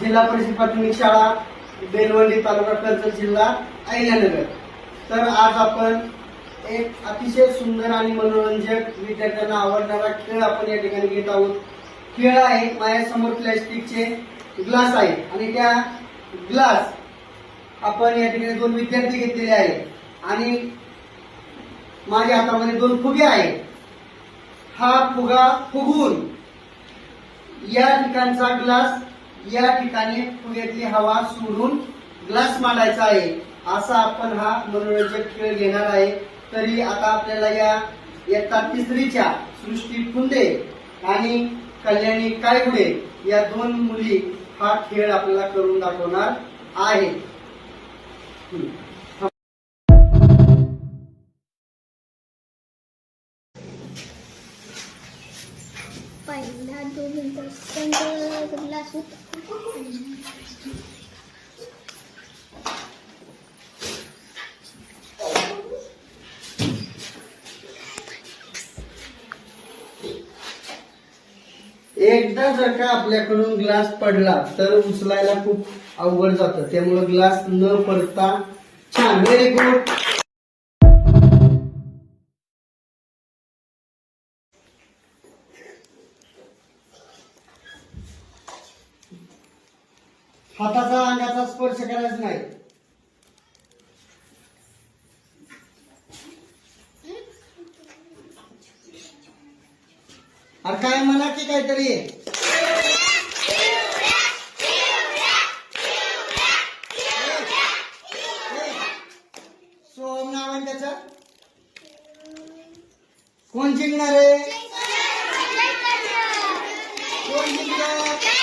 जिल्हा परिषद प्राथमिक शाळा बेलवंडी तालुका कर्जत जिल्हा अहिल्यानगर. तर आज आपण एक अतिशय सुंदर आणि मनोरंजक विद्यार्थ्यांना आवडणारा खेळ आपण या ठिकाणी घेत आहोत. खेळ आहे माझ्यासमोर प्लॅस्टिकचे ग्लास आहे. आणि त्या ग्लास आपण या ठिकाणी दोन विद्यार्थी घेतलेले आहेत. आणि माझ्या हातामध्ये दोन फुगे आहेत. हा फुगा फुगून या ठिकाणचा ग्लास या ठिकाणी पुण्यातली हवा सोडून ग्लास मांडायचा आहे. असा आपण हा मनोरंजक खेळ घेणार आहे. तरी आता आपल्याला या इयत्ता तिसरीच्या सृष्टी पुंदे आणि कल्याणी कायगुडे या दोन मुली हा खेळ आपल्याला करून दाखवणार आहे पहिला दोन संघ एकदा जर का आपल्याकडून ग्लास पडला तर उचलायला खूप अवघड जातं. त्यामुळे ग्लास न पडता छान व्हेरी गुड हाताचा अंगाचा स्पर्श करायचा नाही. अरे काय म्हणा की काहीतरी? सोम नाव आहे त्याच? कोण जिंकणार आहे? कोण जिंकणार?